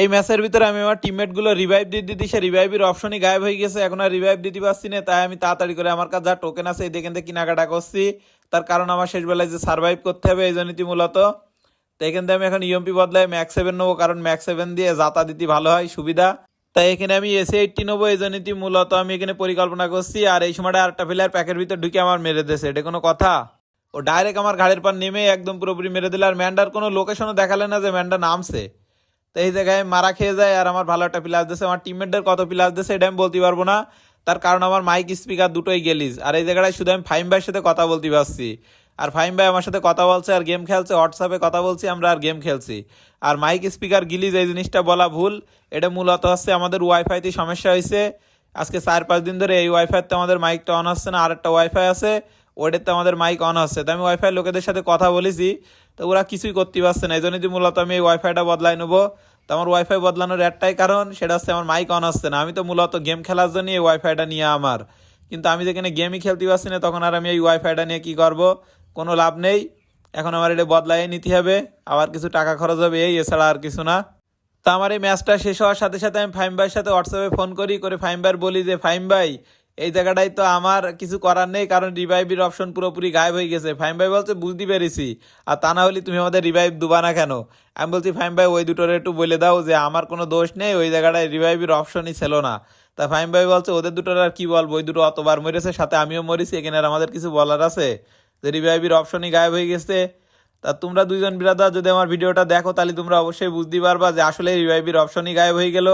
এই ম্যাচের ভিতরে আমি আমার টিমমেটগুলো রিভাইভ দিয়ে দিতে সে রিভাইভের অপশনই গায়েব হয়ে গেছে, এখন আর রিভাইভ দিতে পারছি না, তাই আমি তাড়াতাড়ি করে আমার কাছে যা টোকেন আছে দেখেন থেকে কেনাকাটা করছি, তার কারণ আমার শেষ বেলায় যে সার্ভাইভ করতে হবে, এই জন্যই মূলত তো এখান থেকে আমি এখন ইএমপি বদলায় ম্যাক্স সেভেন নেব, কারণ ম্যাক্স সেভেন দিয়ে যাতা দিতে ভালো হয়, সুবিধা। তাই এখানে আমি এসে এইটটি নেব, এই জন্যই মূলত আমি এখানে পরিকল্পনা করছি, আর এই সময়টা আরেকটা প্লেয়ার প্যাকের ভিতর ঢুকে আমার মেরে দিয়েছে, এটা কোনো কথা। ও ডাইরেক্ট আমার গাড়ির পর নেমে একদম পুরোপুরি মেরে দিল, আর ম্যান্ডার কোনো লোকেশনও দেখালে না যে ম্যান্ডা নামছে। তো এই জায়গায় মারা খেয়ে যায় আর আমার ভালো একটা প্লাস দিয়েছে আমার টিমমেটদের কত প্লাস দিয়েছে এটা আমি বলতে পারব না। তার কারণ আমার মাইক স্পিকার দুটোই গেলিস আর এই জায়গাটায় শুধু আমি ফাইম ভাইয়ের সাথে কথা বলতে পারছি। আর ফাইম ভাই আমার সাথে কথা বলছে আর গেম খেলছে হোয়াটসঅ্যাপে কথা বলছি, আমরা আর গেম খেলছি। আর মাইক স্পিকার গিলিজ এই জিনিসটা বলা ভুল। এটা মূলত হচ্ছে আমাদের ওয়াইফাইতে সমস্যা হয়েছে। আজকে চার পাঁচ দিন ধরে এই ওয়াইফাইতে আমাদের মাইকটা অন হচ্ছে না আর একটা ওয়াইফাই আছে। ওটাতে আমাদের মাইক অন হচ্ছে তো আমি ওয়াইফাই লোকেদের সাথে কথা বলেছি, তো ওরা কিছুই করতে পারছে না। এই জন্যই মূলত আমি এই ওয়াইফাইটা বদলাই নেব। তো আমার ওয়াইফাই বদলানোর একটাই কারণ, সেটা হচ্ছে আমার মাইক অন আসছে না। আমি তো মূলত গেম খেলার জন্য এই ওয়াইফাইটা নিয়ে আমার। কিন্তু আমি যেখানে গেমই খেলতে পারছি না, তখন আর আমি এই ওয়াইফাইটা নিয়ে কি করব? কোনো লাভ নেই। এখন আমার এটা বদলাই নিতে হবে। আবার কিছু টাকা খরচ হবে, এই এছাড়া আর কিছু না। তা আমার এই ম্যাচটা শেষ হওয়ার সাথে সাথে আমি ফাইম ভাইয়ের সাথে হোয়াটসঅ্যাপে ফোন করি, করে ফাইম ভাইয়ের বলি যে ফাইম ভাই এই জায়গাটাই তো আমার কিছু করার নেই, কারণ রিভাইভের অপশন পুরোপুরি গায়েব হয়ে গেছে। ফাইম ভাই বলছে, বুঝতে পেরেছি। আর তা না হলে তুমি আমাদের রিভাইভ দুবা না কেন? আমি বলছি ফাইম ভাই, ওই দুটোর একটু বলে দাও যে আমার কোনো দোষ নেই, ওই জায়গাটায় রিভাইভের অপশনই ছিল না। তা ফাইম ভাই বলছে, ওদের দুটোর আর কি বলব? ওই দুটো অতবার মরেছে, সাথে আমিও মরেছি, এখানে আর আমাদের কিছু বলার আছে? যে রিভাইভের অপশনই গায়েব হয়ে গেছে। তা তোমরা দুইজন বিরাদার যদি আমার ভিডিওটা দেখো, তাহলে তোমরা অবশ্যই বুঝতে পারবা যে আসলে রিভাইভের অপশনই গায়েব হয়ে গেল।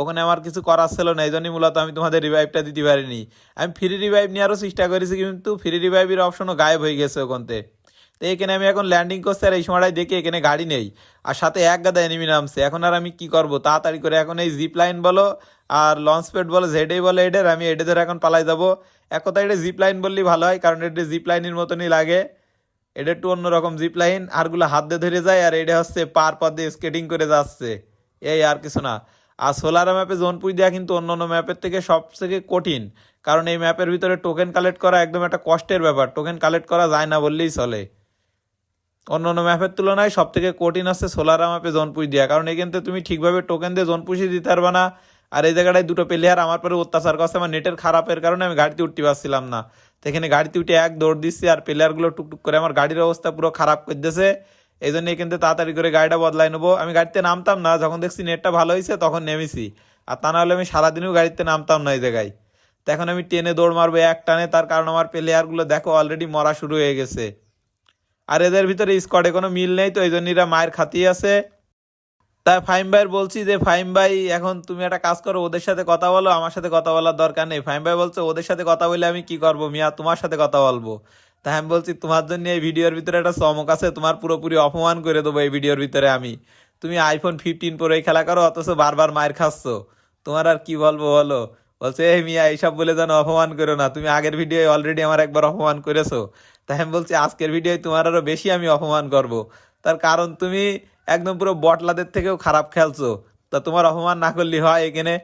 ওখানে আমার কিছু করার ছিল না এই জন্যই মূলত আমি তোমাদের রিভাইভটা দিতে পারিনি। আমি ফ্রি রিভাইভ নেওয়ারও চেষ্টা করেছি, কিন্তু ফ্রি রিভাইভের অপশনও গায়েব হয়ে গেছে ওখানতে তো এখানে আমি এখন ল্যান্ডিং করছি আর এই সময়টাই দেখি এখানে গাড়ি নেই। আর সাথে এক গাদা এনিমি নামছে। এখন আর আমি কি করব? তাড়াতাড়ি করে এখন এই জিপ লাইন বলো আর লঞ্চ প্যাড বলো, যেটাই বলো এটার, আমি এটা ধরে এখন পালাই যাব। এক কথা এটা জিপ লাইন বললেই ভালো হয়, কারণ এটা জিপ লাইনের মতনই লাগে। এটা একটু অন্যরকম জিপ লাইন আরগুলো হাত দিয়ে ধরে যায় আর এটা হচ্ছে পার পর দিয়ে স্কেটিং করে যাচ্ছে। এই আর কিছু না। আর সোলার ম্যাপে জোনপুই দেওয়া কিন্তু অন্য অন্য ম্যাপের থেকে সব থেকে কঠিন। কারণ এই ম্যাপের ভিতরে টোকেন কালেক্ট করা একদম একটা কষ্টের ব্যাপার। টোকেন কালেক্ট করা যায় না বললেই চলে। অন্য অন্য ম্যাপের তুলনায় সব থেকে কঠিন আছে সোলার ম্যাপে জোনপুই দেওয়া। কারণ এখান থেকে তুমি ঠিকভাবে টোকেন দিয়ে জোনপুষি দিতে পারবে না। আর এই জায়গাটায় দুটো প্লেয়ার আমার পরে অত্যাচার করছে। আমার নেটের খারাপের কারণে আমি গাড়িতে উঠতে পারছিলাম না। তো এখানে গাড়িতে উঠে এক দৌড় দিচ্ছি আর প্লেয়ারগুলো টুকটুক করে আমার গাড়ির অবস্থা পুরো খারাপ করে দিয়েছে এই জন্য থেকে তাড়াতাড়ি করে গাড়িটা বদলাই নেব। আমি গাড়িতে নামতাম না, যখন দেখছি নেটটা ভালো হয়েছে তখন নেমেছি। আর তা নাহলে আমি সারাদিনও গাড়িতে নামতাম না এই জায়গায়। তো এখন আমি টেনে দৌড় মারবো এক টানে, তার কারণ আমার প্লেয়ারগুলো দেখো অলরেডি মরা শুরু হয়ে গেছে। আর এদের ভিতরে স্কোয়াডে কোনো মিল নেই, তো এই জন্য এরা মায়ের খাতিয়ে আছে। তাই ফাইম ভাইয়ের বলছি যে ফাইম ভাই, এখন তুমি একটা কাজ করো, ওদের সাথে কথা বলো, আমার সাথে কথা বলার দরকার নেই। ফাইম ভাই বলছে, ওদের সাথে কথা বলে আমি কি করব? মিয়া, তোমার সাথে কথা বলব। তাই আমি বলছি, তোমার জন্য এই ভিডিওর ভিতরে একটা চমক আছে, তোমার পুরোপুরি অপমান করে দেবো এই ভিডিওর ভিতরে আমি। তুমি আইফোন ফিফটিন পরে খেলা করো, অথচ বারবার মায়ের খাচ্ছ। তোমার আর কি বলব বলো? বলছে, এই মিয়া, এইসব বলে যেন অপমান করো না। তুমি আগের ভিডিও অলরেডি আমার একবার অপমান করেছ। তাই আমি বলছি, আজকের ভিডিও তোমার আরও বেশি আমি অপমান করব। তার কারণ তুমি একদম পুরো বটলাদের থেকেও খারাপ খেলছো। তা তোমার অপমান না করলে হয় এখানে।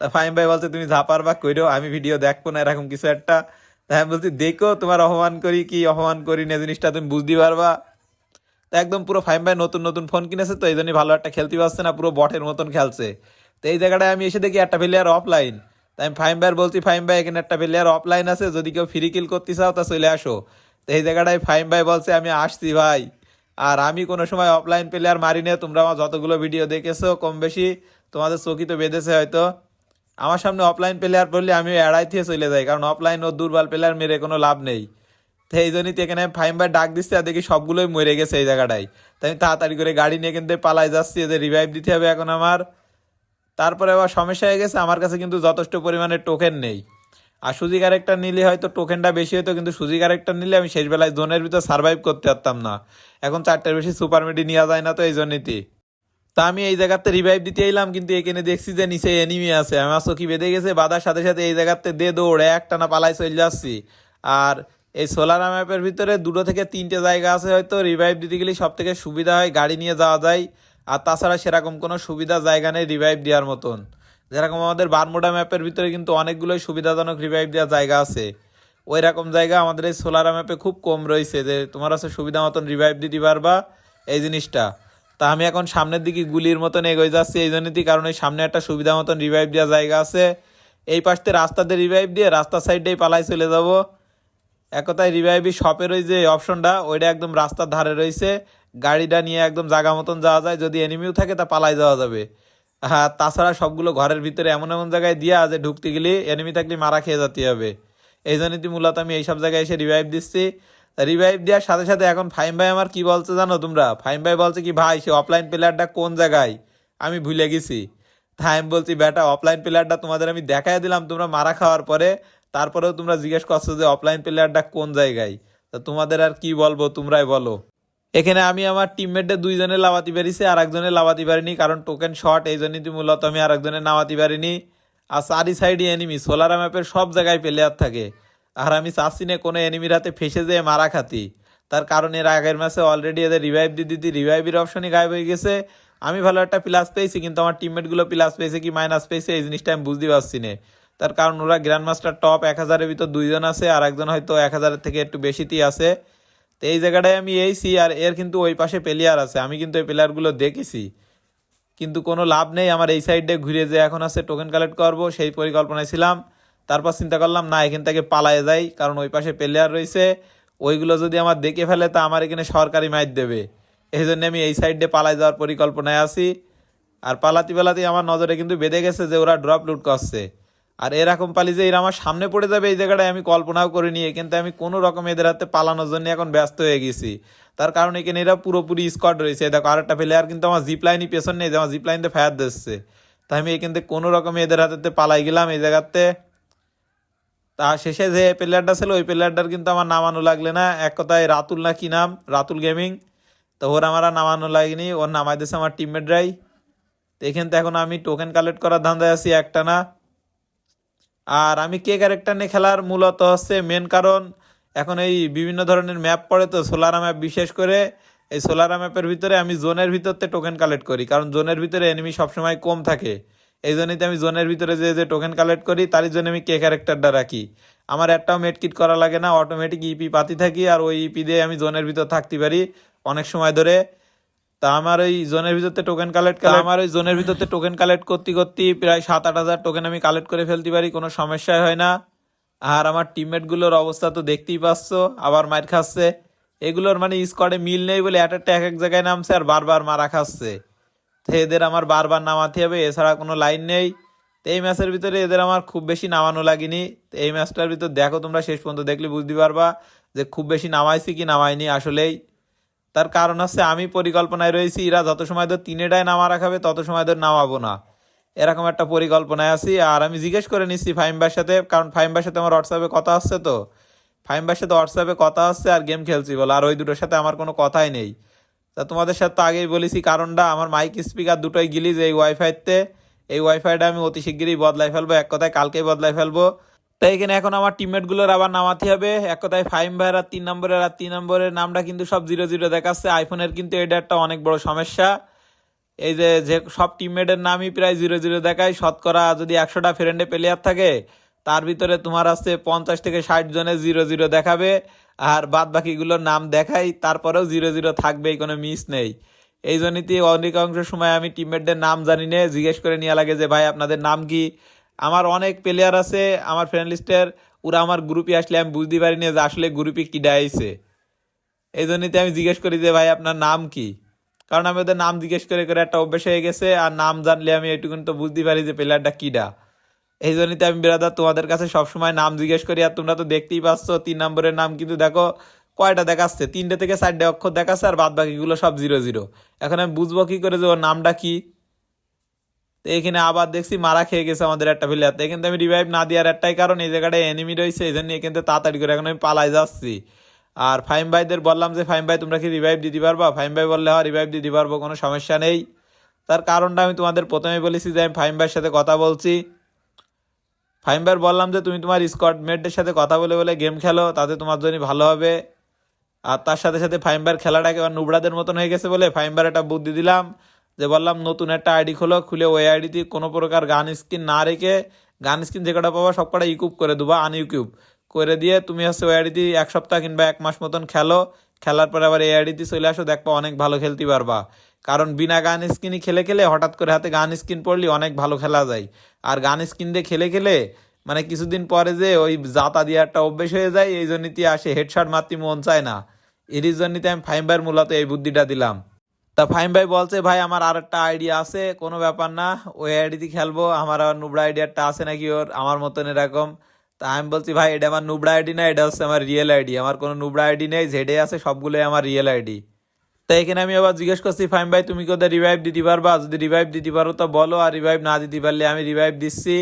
তা ফাইম ভাই বলছে, তুমি ঝাপার বা কইরো, আমি ভিডিও দেখব না, এরকম কিছু একটা। তাই আমি বলছি, দেখো তোমার অপমান করি কি, অপমান করি না, জিনিসটা তুমি বুঝতে পারবা? তা একদম পুরো ফাইম ভাই নতুন নতুন ফোন কিনেছে, তো এই জন্যই ভালো একটা খেলতে পারছে না, পুরো বটের মতন খেলছে। তো এই জায়গাটায় আমি এসে দেখি একটা প্লেয়ার অফলাইন তাই আমি ফাইম ভাইয়ের বলছি ফাইম ভাই, এখানে একটা প্লেয়ার অফলাইন আছে, যদি কেউ ফ্রি কিল করতে চাও, তা চলে আসো। তো এই জায়গাটায় ফাইম ভাই বলছে, আমি আসছি ভাই। আর আমি কোনো সময় অফলাইন প্লেয়ার মারি না, তোমরা আমার যতগুলো ভিডিও দেখেছ কম বেশি তোমাদের চকি তো বেঁধেছে হয়তো। আমার সামনে অফলাইন প্লেয়ার পড়লে আমি এড়াই থেকে চলে যাই, কারণ অফলাইন ও দুর্বল প্লেয়ার মেরে কোনো লাভ নেই। তো এই জন্যই এখানে ফাইম ভাই ডাক দিচ্ছে আর দেখি সবগুলোই মরে গেছে এই জায়গাটায়। তাই আমি তাড়াতাড়ি করে গাড়ি নিয়ে কিন্তু পালাই যাচ্ছি, এদের রিভাইভ দিতে হবে এখন আমার। তারপরে আবার সমস্যা হয়ে গেছে, আমার কাছে কিন্তু যথেষ্ট পরিমাণে টোকেন নেই। আর সুজি ক্যারেক্টার নিলে হয়তো টোকেনটা বেশি হতো, কিন্তু সুজি ক্যারেক্টার নিলে আমি শেষ বেলায় জোনের ভিতর সার্ভাইভ করতে পারতাম না। এখন চারটার বেশি সুপার মেডি নেওয়া যায় না তো এই জন্যই তা আমি এই জায়গাতে রিভাইভ দিতে এলাম, কিন্তু এখানে দেখছি যে নিচে এনিমি আছে। আমার চোখি বেঁধে গেছে, বাধার সাথে সাথে এই জায়গাতে দে দৌড়ে একটানা পালাই চলে যাচ্ছি। আর এই সোলার ম্যাপের ভিতরে দুটো থেকে তিনটে জায়গা আছে হয়তো রিভাইভ দিতে গেলে সব থেকে সুবিধা হয় গাড়ি নিয়ে যাওয়া যায়। আর তাছাড়া সেরকম কোনো সুবিধা জায়গা নেই রিভাইভ দেওয়ার মতন। যেরকম আমাদের বারমোডা ম্যাপের ভিতরে কিন্তু অনেকগুলোই সুবিধাজনক রিভাইভ দেওয়ার জায়গা আছে। ওই রকম জায়গা আমাদের এই সোলার ম্যাপে খুব কম রয়েছে যে তোমার আছে সুবিধা মতন রিভাইভ দিতে পারবা এই জিনিসটা। তা আমি এখন সামনের দিকে গুলির মতন এগোয় যাচ্ছি, এই জন্যই কারণ এই সামনে একটা সুবিধা মতন রিভাইভ দেওয়ার জায়গা আছে। এই পাশতে রাস্তাতে রিভাইভ দিয়ে রাস্তার সাইডেই পালাই চলে যাব। এক কথায় রিভাইভি শপের ওই যে অপশনটা ওইটা একদম রাস্তার ধারে রয়েছে। গাড়িটা নিয়ে একদম জায়গা মতন যাওয়া যায়, যদি এনিমিও থাকে তা পালাই যাওয়া যাবে। তাছাড়া সবগুলো ঘরের ভিতরে এমন এমন জায়গায় দিয়া যে ঢুকতে গেলে এনিমি থাকলে মারা খেয়ে যেতে হবে। এই জন্যই মূলত আমি এইসব জায়গায় এসে রিভাইভ দিচ্ছি। রিভাইভ দেওয়ার সাথে সাথে এখন ফাইম ভাই আমার কি বলছে জানো তোমরা? ফাইম ভাই বলছে কি, ভাই, সে অফলাইন প্লেয়ারটা কোন জায়গায়? আমি ভুলে গেছি। তাই আমি বলছি, বেটা অফলাইন প্লেয়ারটা তোমাদের আমি দেখাই দিলাম, তোমরা মারা খাওয়ার পরে। তারপরেও তোমরা জিজ্ঞেস করছ যে অফলাইন প্লেয়ারটা কোন জায়গায়? তা তোমাদের আর কি বলব, তোমরাই বলো। এখানে আমি আমার টিমমেটদের দুইজনে লাভাতে পারিছি আর একজনে লাভাতে পারিনি, কারণ টোকেন শর্ট এই জন্যই মূলত আমি আর একজনে নামাতে পারিনি। আর চারি সাইডে এনিমি সোলার ম্যাপের সব জায়গায় প্লেয়ার থাকে। আর আমি চাচ্ছি না কোনো এনিমির হাতে ফেসে যেয়ে মারা খাতি। তার কারণ এর আগের ম্যাচে অলরেডি এদের রিভাইভ দিয়ে দিতে রিভাইভের অপশনই গায়েব হয়ে গেছে। আমি ভালো একটা প্লাস পেয়েছি, কিন্তু আমার টিমমেটগুলো প্লাস পেয়েছে কি মাইনাস পেয়েছে, এই জিনিসটা আমি বুঝতে পারছি না। তার কারণ ওরা গ্র্যান্ড মাস্টার টপ এক হাজারের ভিতর দুইজন আছে আর একজন হয়তো এক হাজারের থেকে একটু বেশিতেই আছে। তো এই জায়গাটায় আমি এইছি আর এর কিন্তু ওই পাশে প্লেয়ার আছে। আমি কিন্তু এই প্লেয়ারগুলো দেখেছি। কিন্তু কোনো লাভ নেই, আমার এই সাইডে ঘুরে যে এখন আছে টোকেন কালেক্ট করব, সেই পরিকল্পনায় ছিলাম। তারপর চিন্তা করলাম, না, এখান থেকে পালায় যাই, কারণ ওই পাশে প্লেয়ার রয়েছে। ওইগুলো যদি আমার দেখে ফেলে, তা আমার এখানে সরকারি মাইর দেবে। এই জন্য আমি এই সাইডে পালায় যাওয়ার পরিকল্পনায় আছি। আর পালাতি পালাতি আমার নজরে কিন্তু বেঁধে গেছে যে ওরা ড্রপ লুট করছে। আর এরকম পালি যে এরা আমার সামনে পড়ে যাবে, এই জায়গাটায় আমি কল্পনাও করিনি কিন্তু আমি কোনো রকম এদের হাতে পালানোর জন্য এখন ব্যস্ত হয়ে গেছি। তার কারণ এখানে এরা পুরোপুরি স্কোয়াড রয়েছে। দেখো, আরেকটা প্লেয়ার কিন্তু আমার জিপ লাইনই পেছন নেই, যে আমার জিপ লাইনতে ফায়ার দিচ্ছে। তাই আমি এখান থেকে কোনো রকম এদের হাতে পালাই গেলাম, এই জায়গাতে। তা শেষে যে প্লেয়ারটা ছিল, ওই প্লেয়ারটার কিন্তু আমার নামানো লাগলে না। এক কথায় রাতুল না কি নাম? রাতুল গেমিং তো ওর আমার নামানো লাগেনি, ওর নামাই দিয়েছে আমার টিমমেটরাই তো এখান থেকে এখন আমি টোকেন কালেক্ট করার ধান্দায় আছি, একটা না। আর আমি কে ক্যারেক্টার নিয়ে খেলার মূলত হচ্ছে মেন কারণ, এখন এই বিভিন্ন ধরনের ম্যাপ পড়ে তো সোলারা ম্যাপ বিশেষ করে, এই সোলারা ম্যাপের ভিতরে আমি জোনের ভিতরতে টোকেন কালেক্ট করি, কারণ জোনের ভিতরে এনিমি সবসময় কম থাকে। এই জন্যই আমি জোনের ভিতরে যে যে টোকেন কালেক্ট করি, তারই জন্য আমি কে ক্যারেক্টারটা রাখি। আমার একটাও মেডকিট করা লাগে না অটোমেটিক ইপি পাতি থাকি, আর ওই ইপি দিয়ে আমি জোনের ভিতর থাকতে পারি অনেক সময় ধরে। তা আমার ওই জোনের ভিতরতে টোকেন কালেক্ট করে আমার ওই জোনের ভিতরতে টোকেন কালেক্ট করতে করতে প্রায় সাত আট হাজার টোকেন আমি কালেক্ট করে ফেলতে পারি কোনো সমস্যাই হয় না। আর আমার টিমমেটগুলোর অবস্থা তো দেখতেই পাচ্ছ আবার মার খাচ্ছে। এগুলোর মানে স্কোয়াডে মিল নেই বলে এক একটা এক এক জায়গায় নামছে আর বারবার মারা খাচ্ছে। তো এদের আমার বারবার নামাতে হবে এছাড়া কোনো লাইন নেই। তো এই ম্যাচের ভিতরে এদের আমার খুব বেশি নামানো লাগেনি। তো এই ম্যাচটার ভিতর দেখো তোমরা শেষ পর্যন্ত দেখলে বুঝতে পারবা যে খুব বেশি নামাইছি কি নামাইনি আসলেই। তার কারণ হচ্ছে আমি পরিকল্পনায় রয়েছি, এরা যত সময় ধর তিনেটায় নামা রাখাবে, তত সময় ধর নামাবো না। এরকম একটা পরিকল্পনায় আছি, আর আমি জিজ্ঞেস করে নিচ্ছি ফাইমবার সাথে, কারণ ফাইমবার সাথে আমার হোয়াটসঅ্যাপে কথা হচ্ছে তো। ফাইমবার সাথে হোয়াটসঅ্যাপে কথা হচ্ছে আর গেম খেলছি বলে, আর ওই দুটোর সাথে আমার কোনো কথাই নেই। তা তোমাদের সাথে তো আগেই বলেছি কারণটা, আমার মাইক স্পিকার দুটোই গিলিজ এই ওয়াইফাইতে এই ওয়াইফাইটা আমি অতি শিগগিরই বদলাই ফেলব, এক কথায় কালকেই বদলাই ফেলব। তাই এখানে এখন আমার টিমমেটগুলোর আবার নামাতে হবে। এক কথায় ফাইভ ভাইয়ের আর তিন নম্বরের, আর তিন নম্বরের নামটা কিন্তু সব জিরো জিরো দেখাচ্ছে। আইফোনের কিন্তু এটা একটা অনেক বড় সমস্যা। এই যে যে সব টিমমেটের নামই প্রায় জিরো জিরো দেখায়। শতকরা যদি একশোটা ফ্রেন্ডে প্লেয়ার থাকে, তার ভিতরে তোমার আছে পঞ্চাশ থেকে ষাট জনের জিরো জিরো দেখাবে। আর বাদ বাকিগুলোর নাম দেখাই, তারপরেও জিরো জিরো থাকবেই কোনো মিস নেই। এই জন্যই অধিকাংশ সময় আমি টিমমেটদের নাম জানি না। জিজ্ঞেস করে নেওয়া লাগে যে, ভাই, আপনাদের নাম কি? আমার অনেক প্লেয়ার আছে, আমার ফ্রেন্ড লিস্টের ওরা আমার গ্রুপে আসলে আমি বুঝতে পারি না যে আসলে গ্রুপে কি ডাইছে। এই জন্যই তো আমি জিজ্ঞেস করি যে ভাই, আপনার নাম কি? কারণ আমি ওদের নাম জিজ্ঞেস করে করে একটা অভ্যেস হয়ে গেছে, আর নাম জানলে আমি এটুকুন তো বুঝতে পারি যে প্লেয়ারটা কিডা। এই জন্যই আমি বেরাদার তোমাদের কাছে সবসময় নাম জিজ্ঞেস করি, আর তোমরা তো দেখতেই পাচ্ছ, তিন নম্বরের নাম কিন্তু দেখো, কয়টা দেখাচ্ছে? তিনটে থেকে চারটে অক্ষর দেখাচ্ছে, আর বাদ বাকিগুলো সব জিরো জিরো এখন আমি বুঝব কি করে যে ওর নামটা কি? তো এখানে আবার দেখছি মারা খেয়ে গেছে আমাদের একটা প্লেয়ার তো এখানে আমি রিভাইভ না দেওয়ার একটাই কারণ, এই জায়গাটায় এনিমি রয়েছে, এই জন্য এখান তাড়াতাড়ি করে এখন আমি পালাই যাচ্ছি। আর ফাইম ভাইদের বললাম যে ফাইম ভাই, তোমরা কি রিভাইভ দিতে পারবা? ফাইম ভাই বললে হ্যাঁ রিভাইভ দিতে পারব, কোনো সমস্যা নেই। তার কারণটা আমি তোমাদের প্রথমে বলেছি যে, আমি ফাইম ভাইয়ের সাথে কথা বলছি। ফাইম ভাইয়ের বললাম যে, তুমি তোমার স্কট মেটদের সাথে কথা বলে বলে গেম খেলো, তাতে তোমার জন্য ভালো হবে। আর তার সাথে সাথে ফাইম্বার খেলাটাকে এবার নুবড়াদের মতন হয়ে গেছে বলে ফাইম্বার একটা বুদ্ধি দিলাম। যে বললাম, নতুন একটা আইডি খোলো, খুলে ওই আইডিতে কোনো প্রকার গান স্ক্রিন না রেখে গান স্ক্রিন যে কটা পাবা সব কটা ইকুব করে দেবা আনইউকিউব করে দিয়ে তুমি হচ্ছে ওই আইডিতে এক সপ্তাহ কিংবা এক মাস মতন খেলো, খেলার পরে আবার এই আইডিতে চলে আসো, দেখবা অনেক ভালো খেলতে পারবা। কারণ বিনা গান স্কিনই খেলে খেলে হঠাৎ করে হাতে গান স্ক্রিন পড়লে অনেক ভালো খেলা যায়। আর গান স্ক্রিন দিয়ে খেলে খেলে মানে কিছুদিন পরে যে ওই জাতা দিয়ে একটা অভ্যেস হয়ে যায়, এই জন্যই আসে হেডশট মারতে মন চায় না। এর জন্যই আমি ফাইম ভাইয়ের মূলত এই বুদ্ধিটা দিলাম। তা ফাইম ভাই বলছে, ভাই, আমার আর একটা আইডিয়া আছে, কোনো ব্যাপার না, ওই আইডিতে খেলব, আমার আবার নুবড়া আইডিয়াটা আছে নাকি ওর, আমার মতন এরকম। তা আমি বলছি, ভাই, এটা আমার নুবড়া আইডি না, এটা হচ্ছে আমার রিয়েল আইডি আমার কোনো নুবড়া আইডি নেই যেডে আছে, সবগুলোই আমার রিয়েল আইডি তাই এখানে আমি আবার জিজ্ঞেস করছি ফাইম ভাই, তুমি কোথায় রিভাইভ দিতে পারবা? যদি রিভাইভ দিতে পারো, তো বলো, আর রিভাইভ না দিতে পারলে আমি রিভাইভ দিচ্ছি।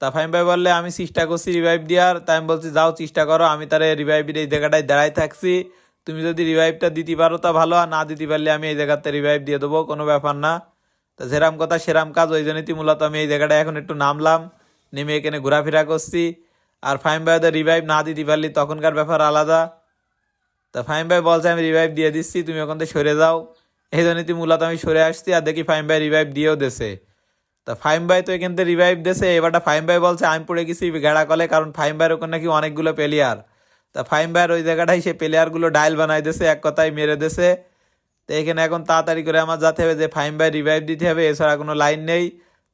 তা ফাইম ভাই বললে, আমি চেষ্টা করছি রিভাইভ দেওয়ার। তাই আমি বলছি, যাও, চেষ্টা করো, আমি তারে রিভাইভের এই জায়গাটায় দাঁড়াই থাকছি। তুমি যদি রিভাইভটা দিতে পারো তা ভালো, আর না দিতে পারলে আমি এই জায়গাতে রিভাইভ দিয়ে দেবো, কোনো ব্যাপার না। তা যেরাম কথা সেরাম কাজ, ওই জন্যই মূলত আমি এই জায়গাটা এখন একটু নামলাম, নেমে এখানে ঘোরাফেরা করছি। আর ফাইম ভাই ওদের রিভাইভ না দিতে পারলি তখনকার ব্যাপার আলাদা। তা ফাইম ভাই বলছে, আমি রিভাইভ দিয়ে দিচ্ছি, তুমি ওখান থেকে সরে যাও। এই জন্যই মূলত আমি সরে আসছি, আর দেখি ফাইম ভাই রিভাইভ দিয়েও দেছে তা ফাইম ভাই তো এখান থেকে রিভাইভ দেছে এবারটা ফাইম ভাই বলছে, আমি পড়ে গেছি, গেড়া কলে কারণ ফাইম ভাইয়ের ওখানে নাকি অনেকগুলো প্লেয়ার তা ফাইম ভাইয়ের ওই জায়গাটাই সে প্লেয়ারগুলো ডাইল বানাই দিয়েছে, এক কথায় মেরে দেছে তো এখানে এখন তাড়াতাড়ি করে আমার যাতে হবে যে ফাইম ভাই রিভাইভ দিতে হবে, এছাড়া কোনো লাইন নেই।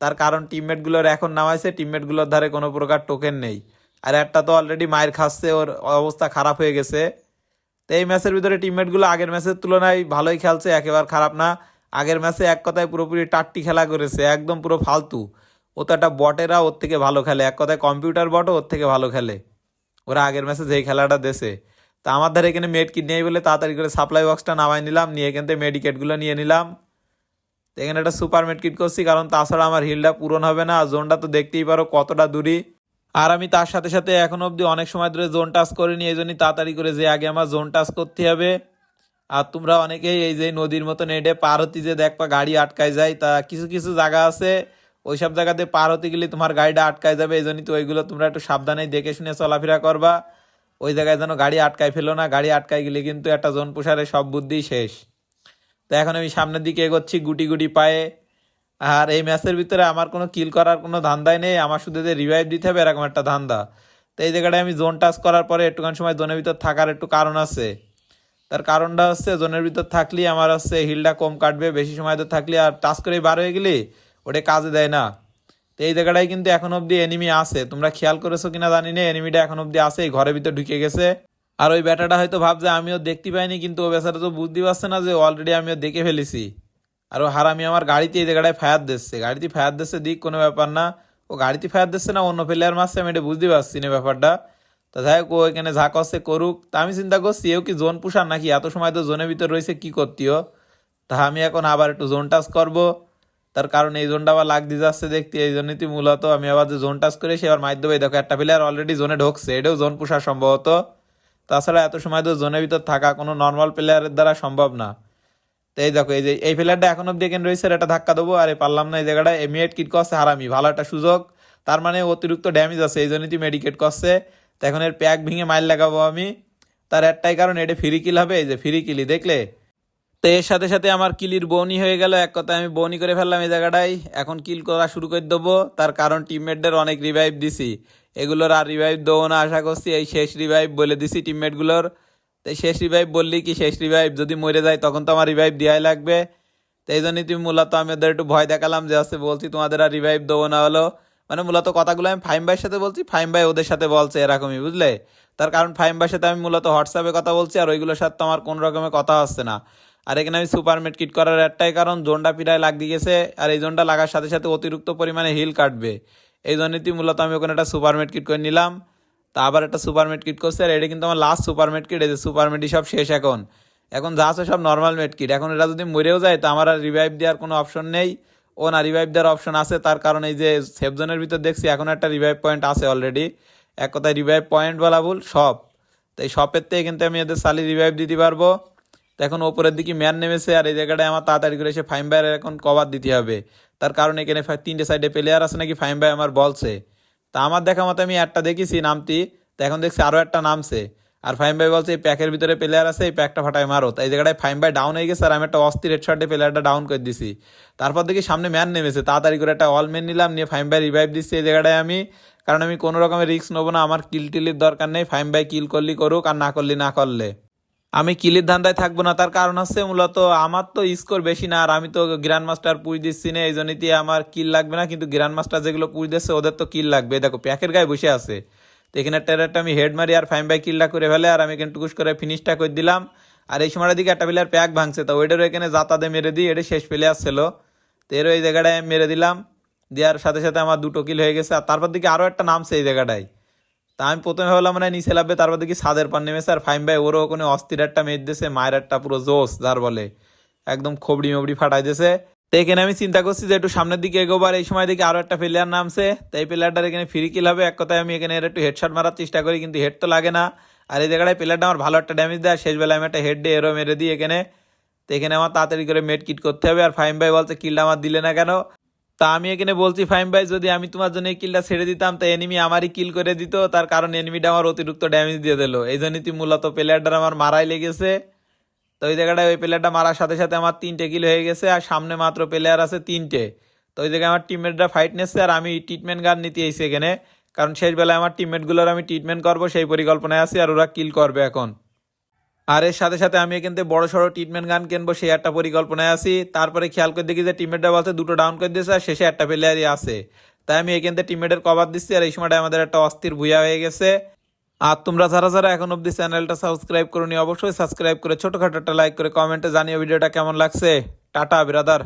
তার কারণ টিমমেটগুলোর এখন নামাইছে টিমমেটগুলোর ধারে কোনো প্রকার টোকেন নেই। আর একটা তো অলরেডি মায়ের খাচ্ছে, ওর অবস্থা খারাপ হয়ে গেছে। তো এই ম্যাচের ভিতরে টিমমেটগুলো আগের ম্যাচের তুলনায় ভালোই খেলছে, একেবারে খারাপ না। আগের ম্যাচে এক কথায় পুরোপুরি টাট্টি খেলা করেছে, একদম পুরো ফালতু। ও তো একটা বটেরা ওর থেকে ভালো খেলে। এক কথায় কম্পিউটার বটও ওর থেকে ভালো খেলে। ওরা আগের ম্যাচে যেই খেলাটা দেশে তা আমার ধারে এখানে মেড কিট নেই বলে তাড়াতাড়ি করে সাপ্লাই বক্সটা নামাই নিলাম, নিয়ে এখান থেকে মেডিকেটগুলো নিয়ে নিলাম। তো এখানে একটা সুপার মেড কিট করছি, কারণ তাছাড়া আমার হিলটা পূরণ হবে না জোনটা তো দেখতেই পারো কতটা দূরি। আর আমি তার সাথে সাথে এখন অবধি অনেক সময় ধরে জোন টাচ করিনি, এই জন্যই তাড়াতাড়ি করে যে আগে আমার জোন টাচ করতে হবে। আর তোমরা অনেকেই এই যে নদীর মতন এডে পার হতে যে দেখবা গাড়ি আটকায় যায়, তা কিছু কিছু জায়গা আছে ওইসব জায়গাতে পার হতে গেলে তোমার গাড়িটা আটকায় যাবে, এই জন্যই তো ওইগুলো তোমরা একটু সাবধানে দেখে শুনে চলাফেরা করবা। ওই জায়গায় যেন গাড়ি আটকায় ফেলো না, গাড়ি আটকায় গেলে কিন্তু একটা জোন প্রসারে সব বুদ্ধি শেষ। তো এখন আমি সামনের দিকে এগোচ্ছি গুটি গুটি পায়ে। আর এই ম্যাচের ভিতরে আমার কোনো কিল করার কোনো ধান্দাই নেই, আমার শুধু যে রিভাইভ দিতে হবে এরকম একটা ধান্দা। তো এই জায়গাটায় আমি জোন টাচ করার পরে একটুখানি সময় জোনের ভিতর থাকার একটু কারণ আছে। তার কারণটা হচ্ছে জোনের ভিতর থাকলে আমার হচ্ছে হিলটা কম কাটবে, বেশি সময় তো থাকলে আর টাচ করে বার হয়ে গেলে ওটা কাজে দেয় না। তো এই জায়গাটায় কিন্তু এখন অব্দি এনিমি আছে। তোমরা খেয়াল করেছ কিনা জানি না এনিমিটা এখন অব্দি আছে, এই ঘরের ভিতর ঢুকে গেছে। আর ওই ব্যাটাটা হয়তো ভাবছে, আমিও দেখতে পাইনি, কিন্তু ও বেচারা তো বুঝতে পারছে না যে অলরেডি আমিও দেখে ফেলেছি। আর ও হারামি আমার গাড়িতে এই জায়গাটায় ফায়ার দিচ্ছে। গাড়িতে ফায়ার দিচ্ছে দিক কোনো ব্যাপার না। ও গাড়িতে ফায়ার দিচ্ছে না, অন্য প্লেয়ার মারছে, আমি এটা বুঝতে পারছি না ব্যাপারটা। তা যাই হোক, ও এখানে যা করছে করুক। তা আমি চিন্তা করছি, এও কি জোন পুষার নাকি? এত সময় তো জোনের ভিতর রয়েছে, কি করতিও তা আমি এখন আবার একটু জোন টাচ করব। তার কারণ এই জোনটা আবার লাগ দিয়ে যাচ্ছে দেখতে, এই জন্যই তুই মূলত আমি আবার যে জোন টাচ করে সে আবার এই দেখো, একটা প্লেয়ার অলরেডি জোনে ঢুকছে, এটাও জোন পুষার সম্ভবত। তাছাড়া এত সময় তো জোনের ভিতর থাকা কোনো নর্মাল প্লেয়ারের দ্বারা সম্ভব না। তো এই দেখো, এই যে, এই প্লেয়ারটা এখন অব্দি এখানে রয়েছে এটা ধাক্কা দেবো, আরে পারলাম না এই জায়গাটা এমিয়েট কিট করছে, হারামি, ভালো একটা সুযোগ। তার মানে অতিরিক্ত ড্যামেজ আছে, এই জন্যই তুই মেডিকেট করছে। তো এখন এর প্যাক ভেঙে মাইল লাগাবো আমি। তার একটাই কারণ, এটা ফ্রি কিল হবে, এই যে ফ্রি কিলি দেখলে? তো এর সাথে সাথে আমার কিলির বনি হয়ে গেল। এক কথায় আমি বনি করে ফেললাম এই জায়গাটায়। এখন কিল করা শুরু করে দেবো। তার কারণ টিমমেটদের অনেক রিভাইভ দিছি। এগুলোর আর রিভাইভ দেবো না, আশা করছি এই শেষ রিভাইভ বলে দিছি টিমমেটগুলোর তো শেষ রিভাইভ বললি কি শেষ রিভাইভ যদি মরে যায় তখন তো আমার রিভাইভ দেওয়াই লাগবে। তো এই জন্যই তুমি মূলত আমি ওদের একটু ভয় দেখালাম যে আছে বলছি তোমাদের আর রিভাইভ দেবো না হলো। মানে মূলত কথাগুলো আমি ফাইম ভাইয়ের সাথে বলছি ফাইম ভাই ওদের সাথে বলছে এরকমই, বুঝলে? তার কারণ ফাইম ভাইয়ের সাথে আমি মূলত হোয়াটসঅ্যাপে কথা বলছি আর ওইগুলোর সাথে তো আমার কোনো রকমের কথা হচ্ছে না। আর এখানে আমি সুপার মেট কিট করার একটাই কারণ, জোনটা পিড়ায় লাগ দিয়ে গেছে, আর এই জোনটা লাগার সাথে সাথে অতিরিক্ত পরিমাণে হিল কাটবে। এই জন্যই তুই মূলত আমি ওখানে একটা সুপার মেট কিট করে নিলাম। তা আবার একটা সুপার মেট কিট করছে, আর এটা কিন্তু আমার লাস্ট সুপার মেট কিট, এই যে সুপার মেটই সব শেষ এখন। এখন যা আছে সব নর্মাল মেট কিট। এখন এটা যদি মরেও যায়, তো আমার আর রিভাইভ দেওয়ার কোনো অপশন নেই। ও না রিভাইভ দেওয়ার অপশন আছে, তার কারণ এই যে সেফ জোনের ভিতর দেখছি, এখন একটা রিভাইভ পয়েন্ট আছে অলরেডি এক কথায় রিভাইভ পয়েন্ট বলা ভুল সব তো এই শপের থেকে কিন্তু আমি এদের সালি রিভাইভ দিতে পারব। তো এখন ওপরের দিকে ম্যান নেমেছে আর এই জায়গাটায় আমার তাড়াতাড়ি করে এসে ফাইম ভাইয়ের এখন কভার দিতে হবে। তার কারণ এখানে তিনটে সাইডে প্লেয়ার আছে নাকি ফাইম ভাই আমার বলছে। তা আমার দেখা মতো আমি একটা দেখেছি নামতি তো এখন দেখছি আরও একটা নামছে। আর ফাইম ভাই বলছে, এই প্যাকের ভিতরে প্লেয়ার আছে, এই প্যাকটা ফাটায় মারো। তাই জায়গাটায় ফাইম ভাই ডাউন হয়ে গেছে আর আমি একটা অস্থির রেড শার্টে প্লেয়ারটা ডাউন করে দিছি। তারপর দেখি সামনে ম্যান নেমেছে, তাড়াতাড়ি করে একটা অল ম্যান নিলাম, নিয়ে ফাইম ভাই রিভাইভ দিচ্ছি এই জায়গাটায় আমি। কারণ আমি কোনো রকমের রিস্ক নেব না, আমার কিল টিলির দরকার নেই ফাইম ভাই কিল করলি করুক আর না করলি না করলে। আমি কিলির ধান্দায় থাকব না, তার কারণ হচ্ছে মূলত আমার তো স্কোর বেশি না, আর আমি তো গ্র্যান্ড মাস্টার পুজ দিচ্ছি না, এই জন্যই আমার কিল লাগবে না, কিন্তু গ্র্যান্ড মাস্টার যেগুলো পুজ দিচ্ছে ওদের তো কিল লাগবে। দেখো, প্যাকের গায়ে বসে আছে। তো এখানে টেরারটা আমি হেড মারি, আর ফাইম বাই কিলটা করে ফেলে, আর আমি এখানে টুকুস করে ফিনিশটা করে দিলাম। আর এই সময়টার দিকে একটা প্লেয়ার প্যাক ভাঙছে, তো ওইটারও এখানে জাতাদে মেরে দিই, এটা শেষ প্লেয়ার ছিল। তো এরও এই জায়গাটায় মেরে দিলাম, দেওয়ার সাথে সাথে আমার দুটো কিল হয়ে গেছে, আর তারপর দিকে আরও একটা নামছে এই জায়গাটায়। তা আমি প্রথমে ভাবলাম মানে নিচে লাভবে তারপর দেখি সাদের পান নেমেছে আর ফাইম ভাই ওরও ওখানে অস্থির একটা মেদ দিয়েছে, মায়ের একটা পুরো জোশ, যার বলে একদম খবড়ি মবড়ি ফাটাই দিয়েছে। তো এখানে আমি চিন্তা করছি যে একটু সামনের দিকে এগোবার, এই সময় দেখি আরও একটা প্লেয়ার নামছে। তো এই প্লেয়ারটার এখানে ফ্রি কিল হবে। এক কথায় আমি এখানে এর একটু হেডশট মারার চেষ্টা করি, কিন্তু হেড তো লাগে না। আর এই জায়গাটায় প্লেয়ারটা আমার ভালো একটা ড্যামেজ দেয়। আর শেষ বেলায় আমি একটা হেড দিয়ে এরও মেরে দিই এখানে। তো এখানে আমার তাড়াতাড়ি করে মেট কিট করতে হবে। আর ফাইম ভাই বলছে কিলটা আমার দিলে না কেন? তা আমি এখানে বলছি ফাইম ভাই, যদি আমি তোমার জন্য এই কিলটা ছেড়ে দিতাম, তো এনিমি আমারই কিল করে দিত, তার কারণ এনিমিটা আমার অতিরিক্ত ড্যামেজ দিয়ে দিল। এই জন্যই তুই মূলত প্লেয়ারটা আমার মারাই লেগেছে। তো ওই জায়গাটায় ওই প্লেয়ারটা মারার সাথে সাথে আমার তিনটে কিল হয়ে গেছে, আর সামনে মাত্র প্লেয়ার আছে তিনটে। তো ওই জায়গায় আমার টিমমেটরা ফাইট নিচ্ছে, আর আমি ট্রিটমেন্ট গান নিতে এসেছি এখানে। কারণ শেষ বেলায় আমার টিমমেটগুলোর আমি ট্রিটমেন্ট করব, সেই পরিকল্পনায় আছি, আর ওরা কিল করবে এখন। আর এর সাথে সাথে আমি এখান থেকে বড় সড়ো ট্রিটমেন্ট গান কিনবো, সেই একটা পরিকল্পনায় আছি। তারপরে খেয়াল করে দেখি যে টিমেটটা বলছে দুটো ডাউন করে দিয়েছে, আর শেষে একটা প্লেয়ারই আছে। তাই আমি এখান থেকে টিমেটের কভার দিচ্ছি, আর এই সময়টা আমাদের একটা অস্থির ভুয়া হয়ে গেছে। আর তোমরা যারা যারা এখন অব্দি চ্যানেলটা সাবস্ক্রাইব করো নি অবশ্যই সাবস্ক্রাইব করে ছোটোখাটো একটা লাইক করে কমেন্টে জানিয়ে ভিডিওটা কেমন লাগছে। Tata brother